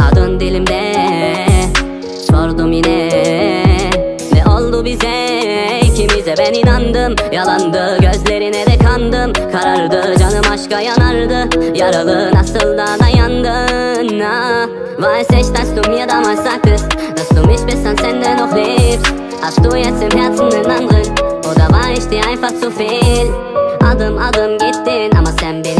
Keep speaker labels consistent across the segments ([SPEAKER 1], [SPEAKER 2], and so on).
[SPEAKER 1] adın dilimde Sordum yine. Ne oldu bize? İkimize ben inandım. Yalandı gözlerine de kandım Karardı canım aşka yanardı. Yaralı nasıl da dayandın? Ah. İch, dass du mir damals sagtest Dass du mich bis ans Ende noch liebst Hast du jetzt im Herzen einen anderen Oder war ich dir einfach zu viel Adım adım gittin Ama sen benim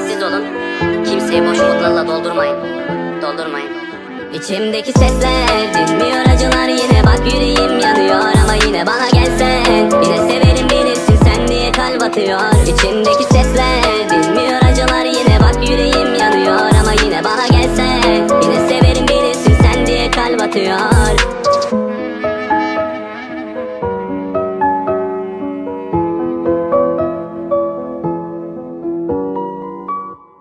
[SPEAKER 1] sessiz olun. Kimseyi boş umutlarla doldurmayın. Doldurmayın. İçimdeki sesler dinmiyor acılar yine bak yüreğim yanıyor ama yine bana gelsen yine severim bilirsin sen niye kalp atıyor İçimdeki sesler dinmiyor acılar yine bak yüreğim yanıyor ama yine bana gelsen yine severim bilirsin sen diye kalp atıyor